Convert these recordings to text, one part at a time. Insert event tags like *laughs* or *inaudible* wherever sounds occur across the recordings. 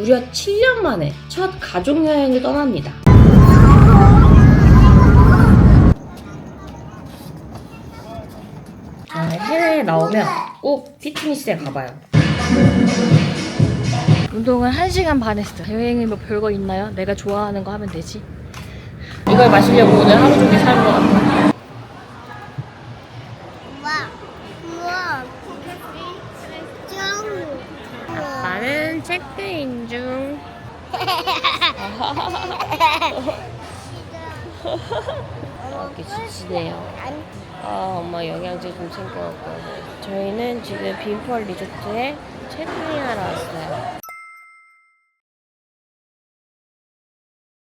무려 7년 만에 첫 가족 여행을 떠납니다. 아, 해외에 나오면 꼭 피트니스에 가봐요. 운동을 1시간 반 했어. 여행에 뭐 별거 있나요? 내가 좋아하는 거 하면 되지. 이걸 마시려고 오늘 하루 종일 사는 것 같아. 우 체크인 중. 이렇게 지치네요. 아, 엄마 영양제 좀 챙겨갖고. 저희는 지금 빈펄 리조트에 체크인하러 왔어요.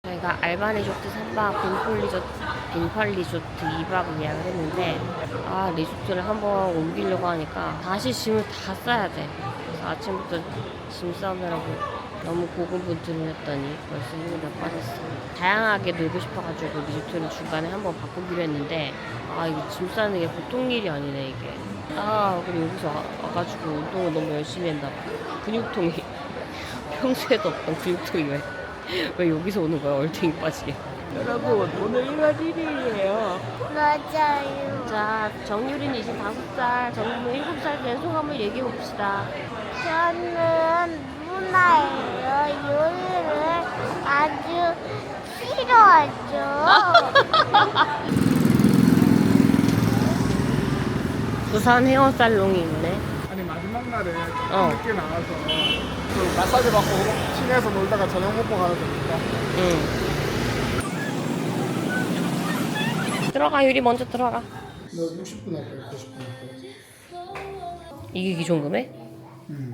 저희가 알바 리조트 3박, 빈펄 리조트, 빈펄 리조트 2박 예약을 했는데, 아, 리조트를 한번 옮기려고 하니까 다시 짐을 다 싸야 돼. 아침부터 짐 싸느라고 너무 고군분투를 했더니 벌써 힘이 다 빠졌어. 다양하게 놀고 싶어가지고 리조트를 중간에 한번 바꾸기로 했는데, 아, 이게 짐 싸는 게 보통 일이 아니네, 이게. 아, 그리고 여기서 와, 와가지고 운동을 너무 열심히 했나 봐. 근육통이. *laughs* 평소에도 없던 근육통이 왜, *laughs* 왜 여기서 오는 거야, 얼탱이 빠지게. 여러분, 오늘 1월 1일이에요. 맞아요. 자, 정유린 25살, 정유민 7살 된 소감을 얘기해 봅시다. 저는 누나예요. 요리를 아주 싫어하죠. *laughs* 부산 헤어살롱이 있네. 아니 마지막 날에 어. 늦게 나와서 그 마사지 받고 시내에서 놀다가 저녁 먹고 가도 되니까 응. 들어가, 유리 먼저 들어가. 너 60분 할 거야 90분 할 거야 이게 기존 금액? 음.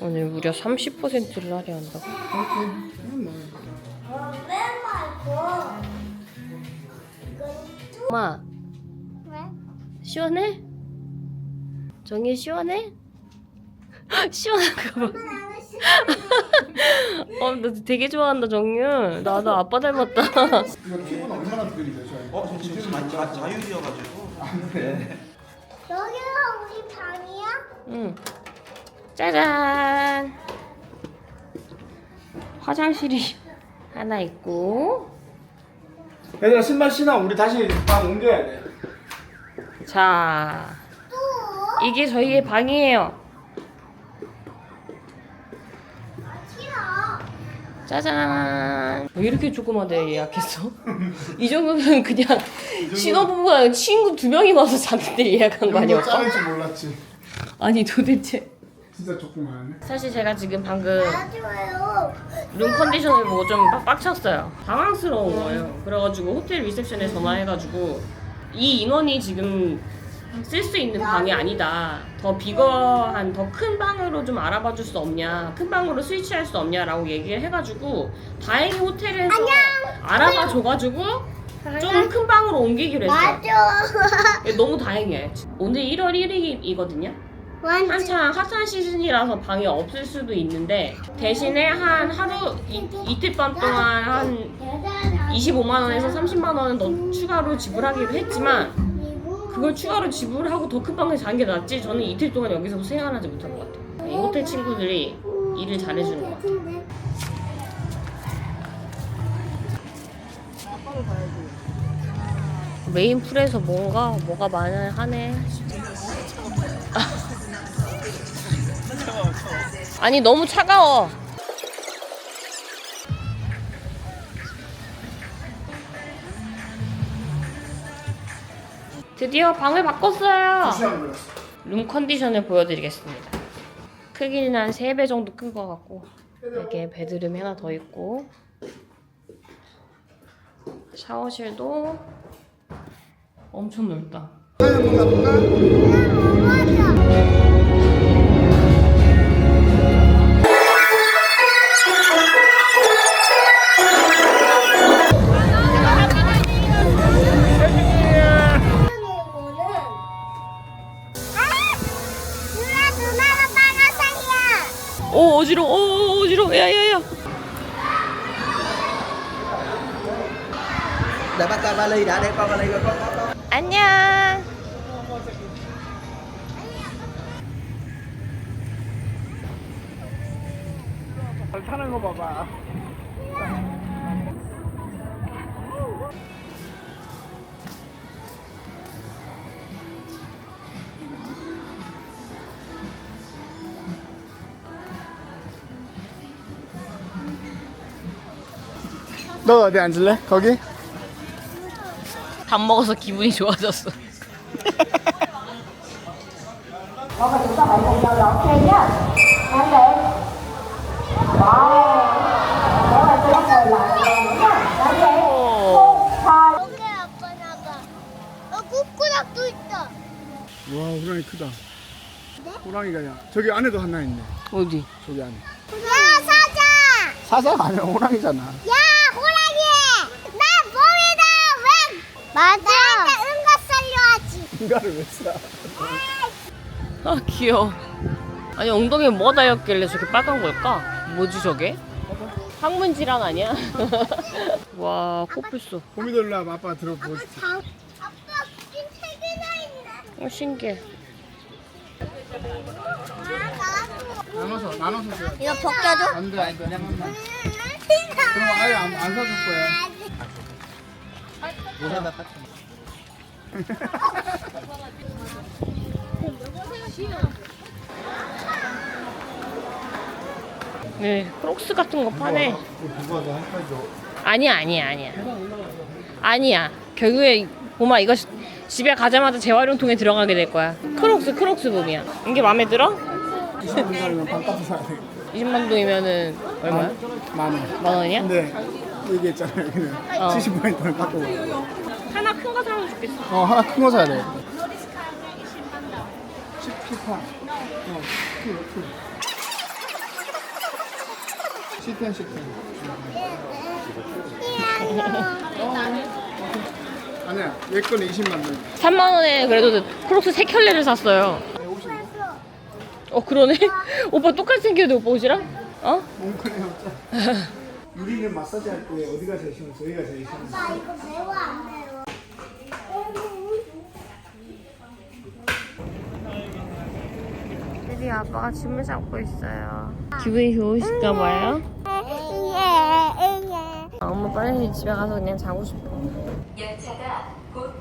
오늘 무려 30%를 할인한다고? 엄마, 왜? 시원해? 정이 시원해? *laughs* 시원한가 봐. *laughs* 어, 너 되게 좋아한다, 정유. 나도 아빠 닮았다. 이거 팁은 얼마나? 어, 저 지금 자, 자, 자율이어가지고. 여기가 우리 방이야? 응. 짜잔. 화장실이 하나 있고. 얘들아 신발 신어 우리 다시 방 옮겨야 돼 자, 이게 저희의 방이에요. 짜잔. 왜 이렇게 조그마데 예약했어? 이 정도면 그냥 신혼부부가 친구 두 명이 와서 자는데 예약한 거 아니야? 짜릴 줄 몰랐지 아니 도대체. 진짜 조그마하네 사실 제가 지금 방금. 룸 컨디션을 보고 좀 빡- 빡쳤어요. 당황스러운 거예요. 그래가지고 호텔 리셉션에 전화해가지고 이 인원이 지금 쓸 수 있는 방이 아니다. 더 비거한 더 큰 방으로 좀 알아봐 줄 수 없냐. 큰 방으로 스위치할 수 없냐라고 얘기를 해가지고 다행히 호텔에서 알아봐 줘가지고 좀 큰 방으로 옮기기로 했어요. 맞아. 너무 다행이에요. 오늘 1월 1일이거든요. 완전. 한창 핫한 시즌이라서 방이 없을 수도 있는데 대신에 한 하루 이, 이틀 밤 동안 한 25만 원에서 30만 원은 더 추가로 지불하기로 했지만 그걸 추가로 지불하고 더 큰 방에 자는 게 낫지? 저는 이틀 동안 여기서 생활하지 못한 것 같아요. 이 호텔 친구들이 일을 잘해주는 것 같아요. 메인 풀에서 뭔가 뭐가 많이 하네. *laughs* 아니 너무 차가워 드디어 방을 바꿨어요 시간 걸렸어 룸 컨디션을 보여드리겠습니다. 크기는 한 3배 정도 큰 것 같고 여기에 베드룸이 하나 더 있고 샤워실도 엄청 넓다. Để bắt coi vali đã, để coi vali coi có có có. 안녕 타는 거 봐봐. 너 어디 앉을래? 거기? 밥 먹어서 기분이 좋아졌어. 오. 여기 아빠 나가. 어, 꾸꾸락도 있다. 와 호랑이 크다. 호랑이가 야 저기 안에도 하나 있네. 어디? 저기 안에. 야, 사자! 사자가 아니라 호랑이잖아. 야, 호랑이! 나 머리다! 왜? 맞아. 나한테 응가 살려야지. 인가를 왜 써? 아 귀여워. 아니 엉덩이에 뭐가 달렸길래 저렇게 빨간 걸까? 뭐지 저게? 항문 질환 아니야? *laughs* 와 코뿔소. 와봐 아빠 들어보고 아빠. 자, 아빠 귀세 개나 있네. 어 신기해. 아, 나도. 나눠서 나눠서 돼. 이거 벗겨줘? 안돼 안돼. 그럼 아예 안, 안 사줄 거야. 네 크록스 같은 거 파네. 누가 더한 가지 더. 아니야 아니야 아니야. 아니야. 결국에 보마 이거 시- 집에 가자마자 재활용통에 들어가게 될 거야. 크록스 크록스 봄이야. 이게 마음에 들어? 20만 달이면 반값 사야 돼. 20만 동이면은 얼마야? 만 원. 만 원이야? 근데 얘기했잖아요. 그냥 어. 70만원을 갖고 와. 하나 큰 거 사면 좋겠어. 어 하나 큰 거 사야 돼. 10 피파. 어, 키, 키. 10펜 10펜. 아니야, 얘 거는 20만 원. 3만 원에 그래도 크록스 세 켤레를 샀어요. 어 그러네. *laughs* 오빠 똑같이 생겼는데 오빠 옷이랑? 어? 몽클이 없자. 유리는 마사지 할때 어디가 제일 시원해? 저희가 제일 시원해. 나 이거 매워 안 매워? 드디어 아빠가 짐을 잡고 있어요. 기분이 좋으실까 봐요? 예, 예. 엄마 빨리 집에 가서 그냥 자고 싶어. 열차가 곧